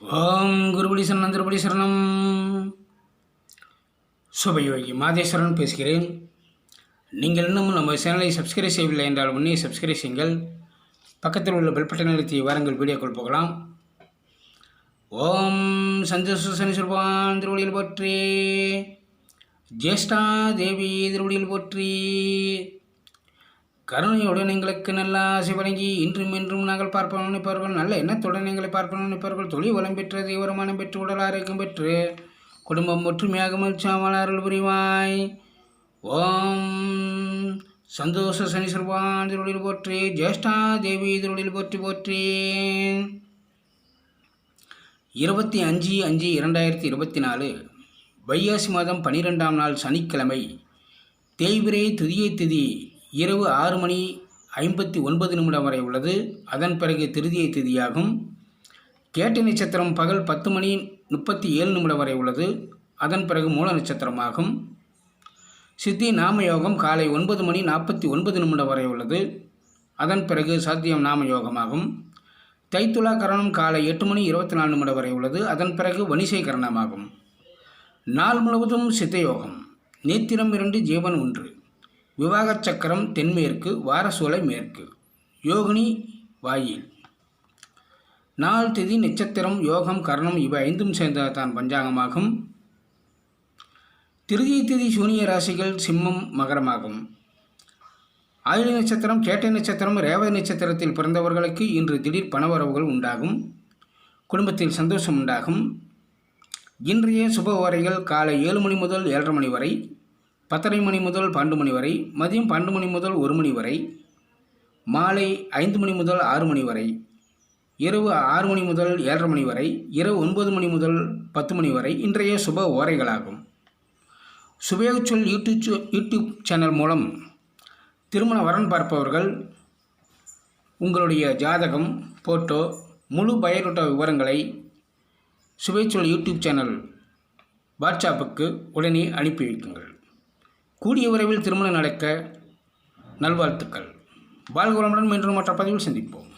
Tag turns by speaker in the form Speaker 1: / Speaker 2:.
Speaker 1: ஓம் குருபடி சரணம் திருபடி சரணம் சுபயோகி மாதேஸ்வரன் பேசுகிறேன். நீங்கள் இன்னும் நம்ம சேனலை சப்ஸ்கிரைப் செய்யவில்லை என்றால் உடனே சப்ஸ்கிரைப் செய்யுங்கள். பக்கத்தில் உள்ள பெல் பட்டன் அழுத்தி வாருங்கள் வீடியோக்குள் போகலாம். ஓம் சந்தோஷ சனி சொல்வான் திருவடியில் போற்றி. ஜேஷ்டா தேவி திருவடியில் போற்றி. கருணையுடன் எங்களுக்கு நல்ல ஆசை வழங்கி இன்றும் இன்றும் நாங்கள் பார்ப்போம் நினைப்பார்கள் நல்ல எண்ணத்துடன் எங்களை பார்ப்போம் நினைப்பார்கள் தொழில் வளம் பெற்று தீவிரமானம் பெற்று உடல் ஆரோக்கியம் பெற்று குடும்பம் ஒற்றுமையாக மகிழ்ச்சியாமல் அருள் புரிவாய். ஓம் சந்தோஷ சனி சர்வான் போற்றி ஜேஷ்டா தேவி திருவடியில் போற்றி போற்றி. இருபத்தி அஞ்சு அஞ்சு இரண்டாயிரத்தி இருபத்தி நாலு வைகாசி மாதம் பனிரெண்டாம் நாள் சனிக்கிழமை தேய்பிரை துதியை திதி இரவு ஆறு மணி ஐம்பத்தி ஒன்பது நிமிடம் வரை உள்ளது. அதன் பிறகு திருதியை திதியாகும். கேட்டை நட்சத்திரம் பகல் பத்து மணி முப்பத்தி ஏழு நிமிடம் வரை உள்ளது. அதன் பிறகு மூல நட்சத்திரமாகும். சித்தி நாம யோகம் காலை ஒன்பது மணி நாற்பத்தி ஒன்பது நிமிடம் வரை உள்ளது. அதன் பிறகு சாத்தியம் நாம யோகமாகும் தைத்துலா கரணம் காலை எட்டு மணி இருபத்தி நாலு நிமிடம் வரை உள்ளது. அதன் பிறகு வணிசை கரணமாகும். நாள் முழுவதும் சித்தயோகம். நேத்திரம் இரண்டு ஜீவன் ஒன்று. விவாகச் சக்கரம் தென்மேற்கு வாரசூலை மேற்கு. யோகினி வாயில். நாள் திதி நட்சத்திரம் யோகம் கரணம் இவை ஐந்தும் சேர்ந்ததான் பஞ்சாங்கமாகும். திருதி திதி சூனிய ராசிகள் சிம்மம் மகரமாகும். ஆயுள நட்சத்திரம் கேட்டை நட்சத்திரம் ரேவதி நட்சத்திரத்தில் பிறந்தவர்களுக்கு இன்று திடீர் பணவரவுகள் உண்டாகும். குடும்பத்தில் சந்தோஷம் உண்டாகும். இன்றைய சுப வரைகள் காலை ஏழு மணி முதல் ஏழரை மணி வரை பத்தரை மணி முதல் பன்னெண்டு மணி வரை மதியம் பன்னெண்டு மணி முதல் ஒரு மணி வரை மாலை ஐந்து மணி முதல் ஆறு மணி வரை இரவு ஆறு மணி முதல் ஏழரை மணி வரை இரவு ஒன்பது மணி முதல் பத்து மணி வரை இன்றைய சுப ஓரைகளாகும். சுபயோகச்சொல் யூடியூப் சு- யூடியூப் சேனல் மூலம் திருமண வரன் பார்ப்பவர்கள் உங்களுடைய ஜாதகம் ஃபோட்டோ முழு பயோடேட்டா விவரங்களை சுபேச்சொல் யூடியூப் சேனல் வாட்ஸ்அப்புக்கு உடனே அனுப்பி வைக்குங்கள் கூடிய விரைவில் திருமணம் நடக்க நல்வாழ்த்துக்கள். வாழ்க வளமுடன் மீண்டும் மற்ற பதிவில் சந்திப்போம்.